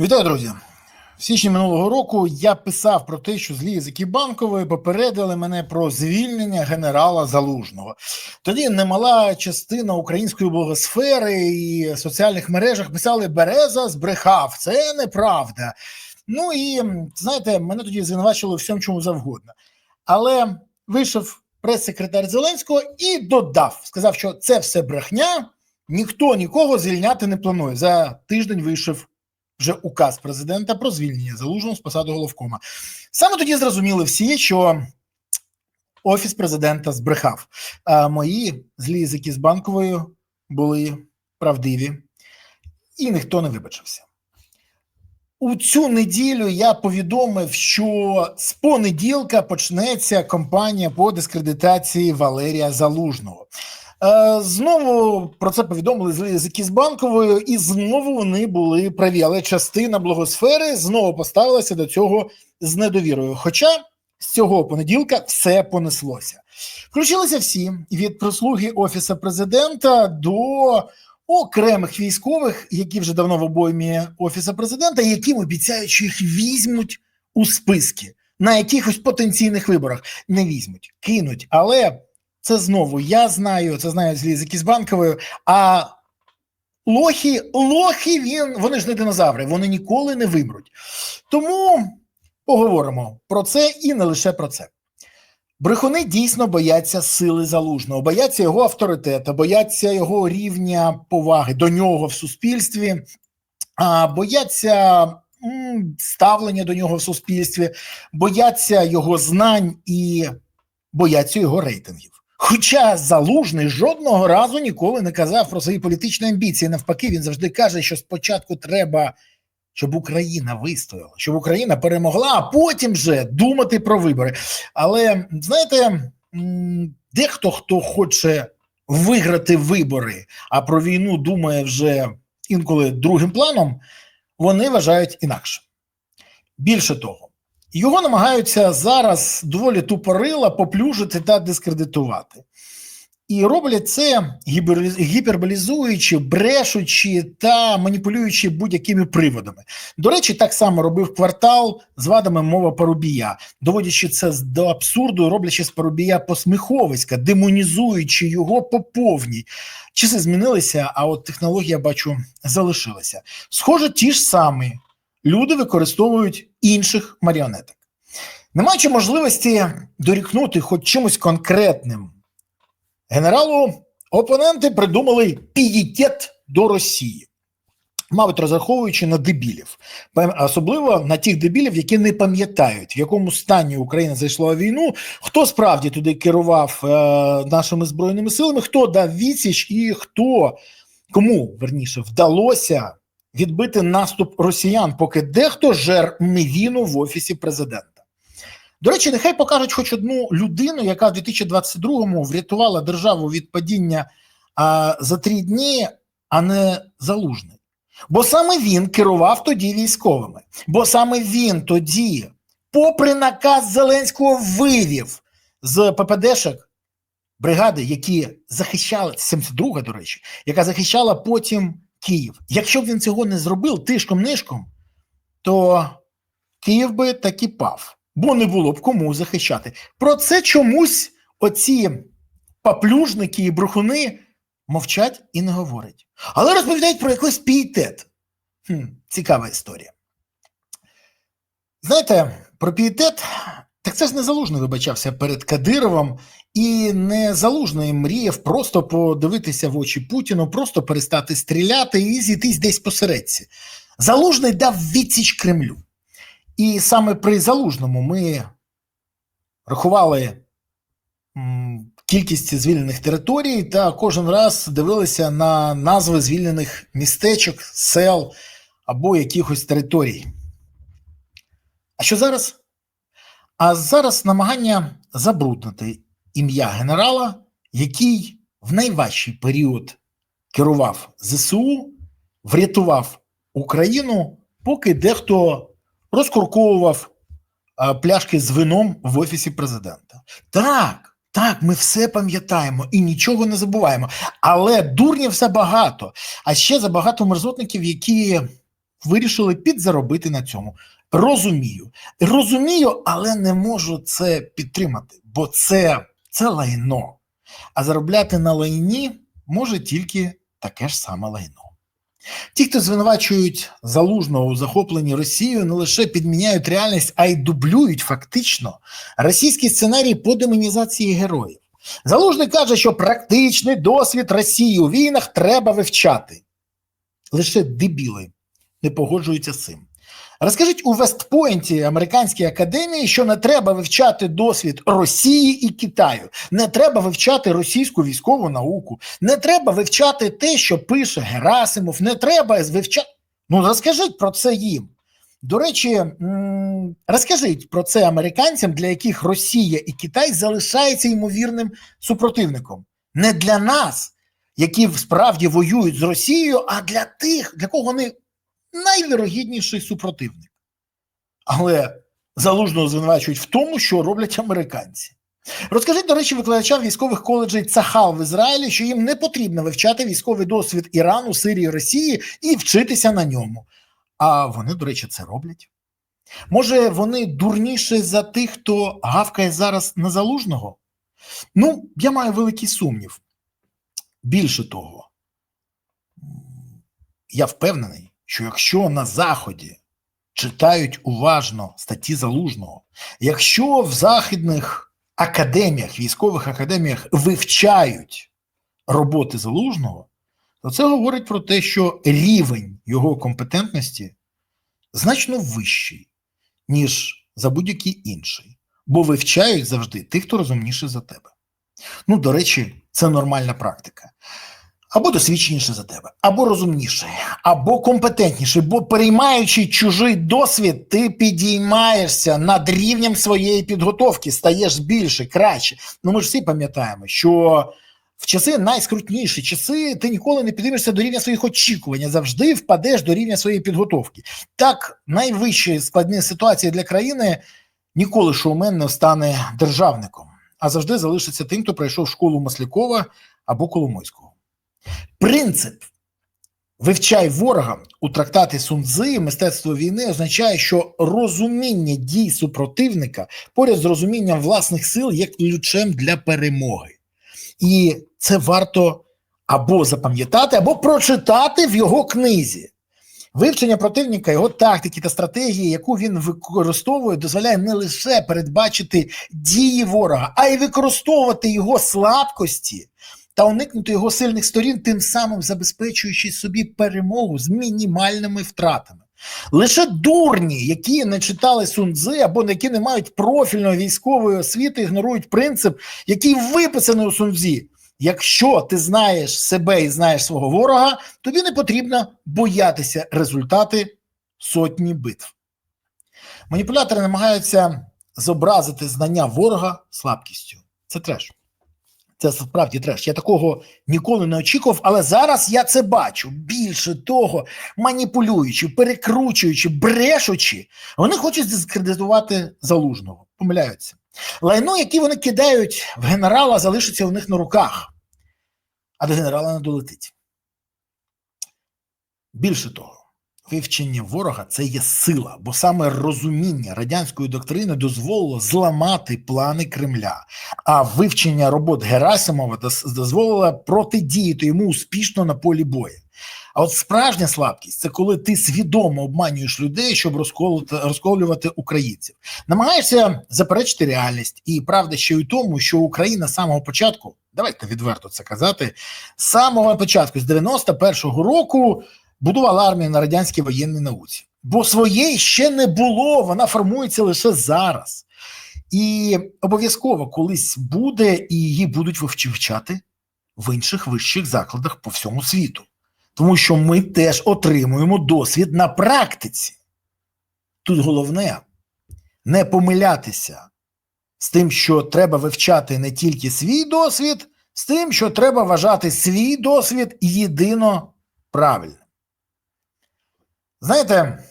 Вітаю, друзі. В січні минулого року я писав про те, що злі язики банкової попередили мене про звільнення генерала Залужного. Тоді немала частина української блогосфери і соціальних мережах писали Береза збрехав. Це неправда. Ну і знаєте, мене тоді звинувачили всьому чому завгодно. Але вийшов прес-секретар Зеленського і додав, сказав, що це все брехня, ніхто нікого звільняти не планує. За тиждень вийшов вже указ президента про звільнення залужного з посади головкома. Саме тоді зрозуміли всі, що офіс президента збрехав. А мої злі язики з банковою були правдиві, і ніхто не вибачився. У цю неділю я повідомив, що з понеділка почнеться кампанія по дискредитації Валерія Залужного. Е, Знову про це повідомили з язики з банковою, і знову вони були праві. Але частина блогосфери знову поставилася до цього з недовірою. Хоча з цього понеділка все понеслося. Включилися всі від прислуги офіса президента до окремих військових, які вже давно в обоймі офіса президента, яким обіцяють, що їх візьмуть у списки на якихось потенційних виборах. Не візьмуть, кинуть, але. Це знову я знаю, це знають з Лізики з банковою. А лохи, лохи він, вони ж не динозаври, вони ніколи не вимруть. Тому поговоримо про це і не лише про це. Брехуни дійсно бояться сили залужного, бояться його авторитету, бояться його рівня поваги до нього в суспільстві, бояться ставлення до нього в суспільстві, бояться його знань і бояться його рейтингів. Хоча залужний жодного разу ніколи не казав про свої політичні амбіції. Навпаки, він завжди каже, що спочатку треба, щоб Україна вистояла, щоб Україна перемогла, а потім вже думати про вибори. Але знаєте, дехто хто хоче виграти вибори, а про війну думає вже інколи другим планом, вони вважають інакше. Більше того. Його намагаються зараз доволі тупорила поплюжити та дискредитувати. І роблять це гіперболізуючи, брешучи та маніпулюючи будь-якими приводами. До речі, так само робив квартал з вадами мова Парубія, доводячи це до абсурду, роблячи з Парубія посміховиська, демонізуючи його по повній. Часи змінилися, а от технологія, бачу, залишилася. Схоже, ті ж самі люди використовують інших маріонеток. Не маючи можливості дорікнути хоч чимось конкретним? Генералу, опоненти придумали пієтет до Росії, мабуть, розраховуючи на дебілів, особливо на тих дебілів, які не пам'ятають, в якому стані Україна зайшла війну, хто справді туди керував е, нашими збройними силами, хто дав відсіч і хто кому верніше вдалося відбити наступ росіян, поки дехто жер мівіну в офісі президента. До речі, нехай покажуть хоч одну людину, яка в 2022-му врятувала державу від падіння а, за три дні, а не залужний. Бо саме він керував тоді військовими, бо саме він тоді, попри наказ Зеленського, вивів з ППДшок бригади, які захищали 72-га, до речі, яка захищала потім Київ. Якщо б він цього не зробив тишком-нишком, то Київ би таки пав, бо не було б кому захищати. Про це чомусь оці паплюжники і брехуни мовчать і не говорять. Але розповідають про якийсь пієтет. Хм, Цікава історія. Знаєте, про пієтет, так це ж не залужний вибачався перед Кадировом і не залужний мріяв просто подивитися в очі Путіну, просто перестати стріляти і зійтись десь посередці. Залужний дав відсіч Кремлю. І саме при залужному ми рахували кількість звільнених територій та кожен раз дивилися на назви звільнених містечок, сел або якихось територій. А що зараз? А зараз намагання забруднити ім'я генерала, який в найважчий період керував ЗСУ, врятував Україну, поки дехто розкурковував пляшки з вином в офісі президента. Так, так, ми все пам'ятаємо і нічого не забуваємо. Але дурнів багато. А ще забагато мерзотників, які вирішили підзаробити на цьому. Розумію, розумію, але не можу це підтримати, бо це, це лайно. А заробляти на лайні може тільки таке ж саме лайно. Ті, хто звинувачують залужного у захопленні Росією, не лише підміняють реальність, а й дублюють фактично російський сценарій по демонізації героїв. Залужний каже, що практичний досвід Росії у війнах треба вивчати. Лише дебіли не погоджуються з цим. Розкажіть у Вестпойнті американській академії, що не треба вивчати досвід Росії і Китаю, не треба вивчати російську військову науку, не треба вивчати те, що пише Герасимов, не треба вивчати. Ну розкажіть про це їм. До речі, розкажіть про це американцям, для яких Росія і Китай залишаються ймовірним супротивником. Не для нас, які справді воюють з Росією, а для тих, для кого вони найвірогідніший супротивник. Але залужного звинувачують в тому, що роблять американці. Розкажіть, до речі, викладачам військових коледжей Цахал в Ізраїлі, що їм не потрібно вивчати військовий досвід Ірану, Сирії, Росії і вчитися на ньому. А вони, до речі, це роблять. Може, вони дурніші за тих, хто гавкає зараз на залужного? Ну, я маю великий сумнів. Більше того, я впевнений, що якщо на Заході читають уважно статті залужного, якщо в західних академіях, військових академіях вивчають роботи залужного, то це говорить про те, що рівень його компетентності значно вищий, ніж за будь-який інший, бо вивчають завжди тих, хто розумніше за тебе. Ну, до речі, це нормальна практика. Або досвідченіше за тебе, або розумніший, або компетентніший, бо переймаючи чужий досвід, ти підіймаєшся над рівнем своєї підготовки, стаєш більше, краще. Ну ми ж всі пам'ятаємо, що в часи найскрутніші часи ти ніколи не підіймешся до рівня своїх очікувань, завжди впадеш до рівня своєї підготовки. Так, найвищі складні ситуації для країни ніколи шоумен не стане державником, а завжди залишиться тим, хто пройшов школу Маслякова або Коломойського. Принцип вивчай ворога у трактаті Сунзи мистецтво війни означає, що розуміння дій супротивника поряд з розумінням власних сил є ключем для перемоги. І це варто або запам'ятати, або прочитати в його книзі. Вивчення противника, його тактики та стратегії, яку він використовує, дозволяє не лише передбачити дії ворога, а й використовувати його слабкості та уникнути його сильних сторін, тим самим забезпечуючи собі перемогу з мінімальними втратами. Лише дурні, які не читали сунзи або які не мають профільної військової освіти, ігнорують принцип, який виписаний у сунзі. Якщо ти знаєш себе і знаєш свого ворога, тобі не потрібно боятися результати сотні битв. Маніпулятори намагаються зобразити знання ворога слабкістю. Це треш. Це справді треш. Я такого ніколи не очікував, але зараз я це бачу. Більше того, маніпулюючи, перекручуючи, брешучи, вони хочуть дискредитувати залужного. Помиляються. Лайно, яке вони кидають в генерала, залишиться у них на руках, а до генерала не долетить. Більше того, вивчення ворога це є сила, бо саме розуміння радянської доктрини дозволило зламати плани Кремля, а вивчення робот Герасимова дозволило протидіяти йому успішно на полі бою. А от справжня слабкість це коли ти свідомо обманюєш людей, щоб розколити, розколювати українців. Намагаєшся заперечити реальність, і правда ще й тому, що Україна з самого початку, давайте відверто це казати, з самого початку, з 91-го року, будувала армію на радянській воєнній науці. Бо своєї ще не було, вона формується лише зараз. І обов'язково колись буде, і її будуть вивчати в інших вищих закладах по всьому світу тому що ми теж отримуємо досвід на практиці. Тут головне не помилятися з тим, що треба вивчати не тільки свій досвід, з тим, що треба вважати свій досвід єдино правильним. Знаєте,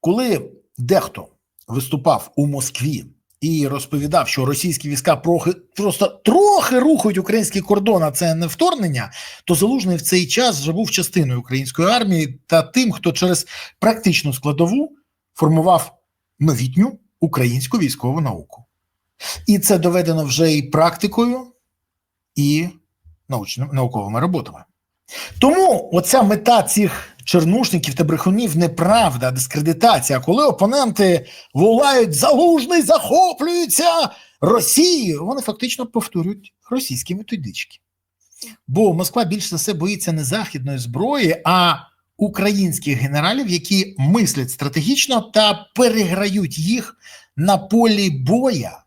коли дехто виступав у Москві і розповідав, що російські війська прохи, просто трохи рухають український кордон, а це не вторгнення, то Залужний в цей час вже був частиною української армії та тим, хто через практичну складову формував новітню українську військову науку. І це доведено вже і практикою, і научними науковими роботами. Тому оця мета цих чернушників та брехунів неправда, дискредитація. Коли опоненти волають залужний, захоплюються Росією, вони фактично повторюють російські методички. Бо Москва більш за все боїться не західної зброї, а українських генералів, які мислять стратегічно та переграють їх на полі боя.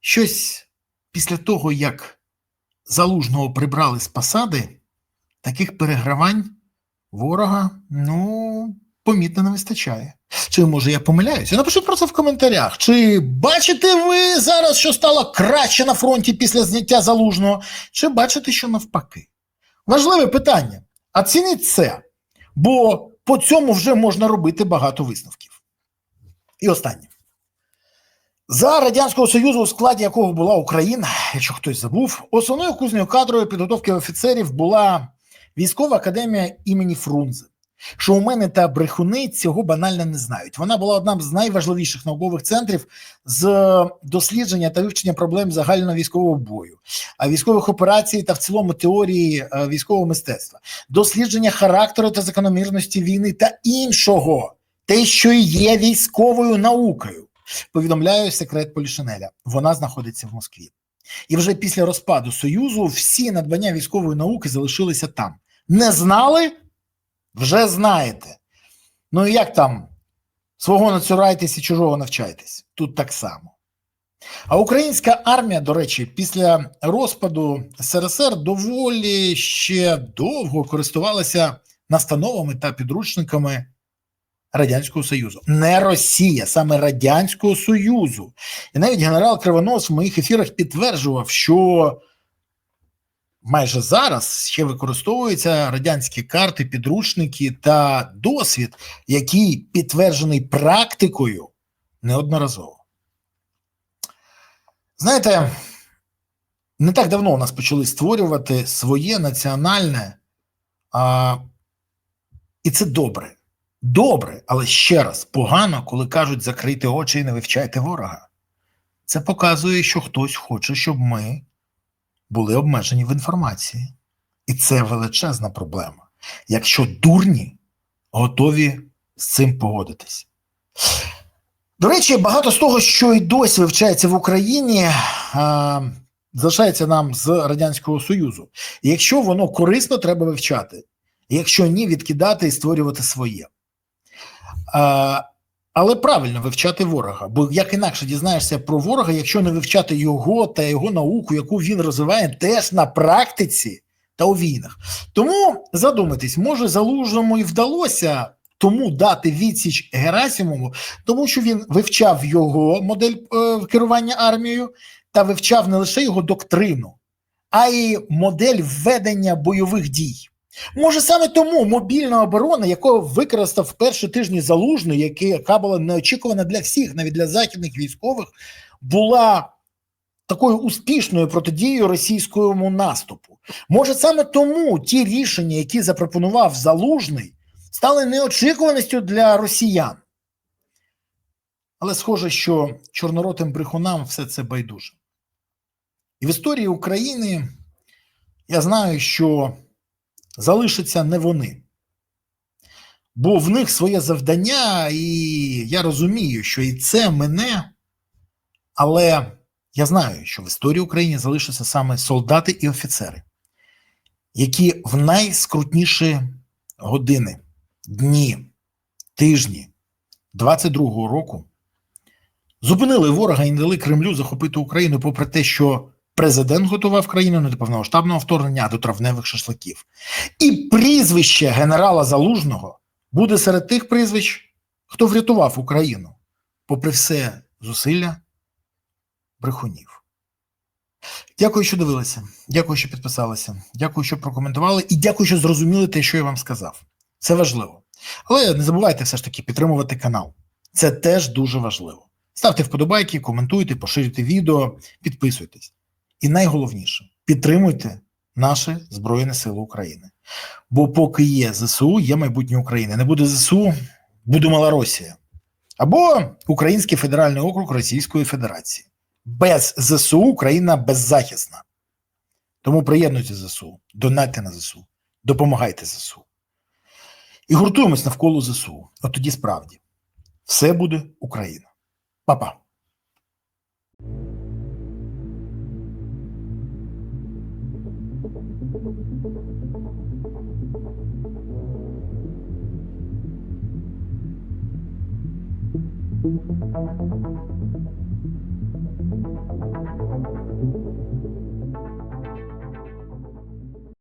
Щось після того, як залужного прибрали з посади, таких перегравань ворога ну помітно не вистачає. Чи може я помиляюся? Напишіть про це в коментарях. Чи бачите ви зараз, що стало краще на фронті після зняття залужного, чи бачите, що навпаки? Важливе питання. Оцініть це, бо по цьому вже можна робити багато висновків. І останнє. За Радянського Союзу, у складі якого була Україна, якщо хтось забув, основною кузнею кадрової підготовки офіцерів була військова академія імені Фрунзе. Шоумени та брехуни цього банально не знають. Вона була одним з найважливіших наукових центрів з дослідження та вивчення проблем загального військового бою, військових операцій та в цілому теорії е, військового мистецтва, дослідження характеру та закономірності війни та іншого, те, що є військовою наукою. Повідомляю секрет Полішинеля. Вона знаходиться в Москві. І вже після розпаду Союзу всі надбання військової науки залишилися там. Не знали? Вже знаєте. Ну і як там? Свого нацюрайтесь і чужого навчайтесь. Тут так само. А українська армія, до речі, після розпаду СРСР доволі ще довго користувалася настановами та підручниками Радянського Союзу. Не Росія, саме Радянського Союзу. І навіть генерал Кривонос в моїх ефірах підтверджував, що майже зараз ще використовуються радянські карти, підручники та досвід, який підтверджений практикою неодноразово. Знаєте, не так давно у нас почали створювати своє національне, а, і це добре. Добре, але ще раз погано, коли кажуть закрити очі і не вивчайте ворога. Це показує, що хтось хоче, щоб ми були обмежені в інформації. І це величезна проблема. Якщо дурні готові з цим погодитись. До речі, багато з того, що і досі вивчається в Україні, а, залишається нам з Радянського Союзу. І якщо воно корисно, треба вивчати. І Якщо ні, відкидати і створювати своє. Але правильно вивчати ворога, бо як інакше дізнаєшся про ворога, якщо не вивчати його та його науку, яку він розвиває теж на практиці та у війнах. Тому задумайтесь, може залужному і вдалося тому дати відсіч Герасимову, тому що він вивчав його модель е, керування армією та вивчав не лише його доктрину, а й модель ведення бойових дій. Може, саме тому мобільна оборона, яку використав перші тижні залужний, яка була неочікувана для всіх, навіть для західних військових, була такою успішною протидією російському наступу. Може, саме тому ті рішення, які запропонував залужний, стали неочікуваністю для росіян. Але схоже, що чорноротим брехунам все це байдуже. І в історії України я знаю, що залишаться не вони. Бо в них своє завдання, і я розумію, що і це мене, але я знаю, що в історії України залишаться саме солдати і офіцери, які в найскрутніші години, дні, тижні 22-го року зупинили ворога і не дали Кремлю захопити Україну, попри те, що Президент готував країну не до повномасштабного вторгнення, а до травневих шашликів. І прізвище генерала Залужного буде серед тих прізвищ, хто врятував Україну, попри все зусилля брехунів. Дякую, що дивилися. Дякую, що підписалися. Дякую, що прокоментували, і дякую, що зрозуміли те, що я вам сказав. Це важливо. Але не забувайте все ж таки підтримувати канал. Це теж дуже важливо. Ставте вподобайки, коментуйте, поширюйте відео, підписуйтесь. І найголовніше підтримуйте наші Збройні Сили України. Бо поки є ЗСУ, є майбутнє України. Не буде ЗСУ, буде Малоросія. Або Український федеральний округ Російської Федерації. Без ЗСУ Україна беззахисна. Тому приєднуйте ЗСУ, донатьте на ЗСУ, допомагайте ЗСУ. І гуртуємось навколо ЗСУ. От тоді справді все буде Україна. Па-па.